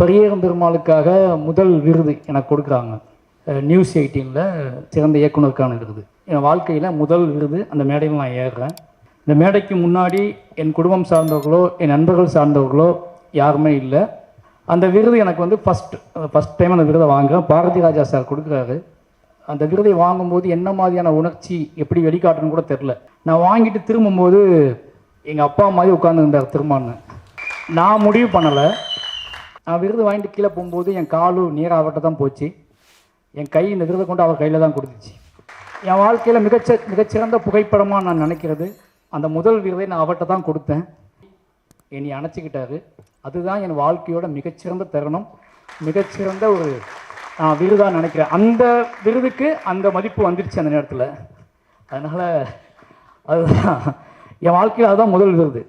பரியேறும் பெருமாளுக்காக முதல் விருது எனக்கு கொடுக்குறாங்க. நியூஸ் எயிட்டீனில் சிறந்த இயக்குனருக்கான விருது என் வாழ்க்கையில் முதல் விருது அந்த மேடையில் நான் ஏறுறேன். இந்த மேடைக்கு முன்னாடி என் குடும்பம் சார்ந்தவர்களோ என் நண்பர்கள் சார்ந்தவர்களோ யாருமே இல்லை. அந்த விருது எனக்கு வந்து ஃபஸ்ட் ஃபஸ்ட் டைம் அந்த விருதை வாங்குகிறேன் பாரதி ராஜா சார் கொடுக்குறாரு. அந்த விருதை வாங்கும்போது என்ன மாதிரியான உணர்ச்சி எப்படி வெளிக்காட்டுன்னு கூட தெரில நான் வாங்கிட்டு திரும்பும்போது எங்கள் அப்பா மாதிரி உட்காந்துருந்தார் திரும்பான்னு நான் முடிவு பண்ணலை. நான் விருது வாங்கிட்டு கீழே போகும்போது என் காலும் நீராவட்ட தான் போச்சு. என் கை இந்த விருதை கொண்டு அவர் கையில் தான் கொடுத்துச்சு. என் வாழ்க்கையில் மிகச்ச மிகச்சிறந்த புகைப்படமாக நான் நினைக்கிறது. அந்த முதல் விருதை நான் அவர்கிட்ட தான் கொடுத்தேன். என்னை அணைச்சிக்கிட்டாரு. அதுதான் என் வாழ்க்கையோட மிகச்சிறந்த தருணம். மிகச்சிறந்த ஒரு நான் விருதாக நினைக்கிறேன். அந்த விருதுக்கு அந்த மதிப்பு வந்துருச்சு அந்த நேரத்தில். அதனால் அதுதான். என் வாழ்க்கையில் அதுதான் முதல் விருது.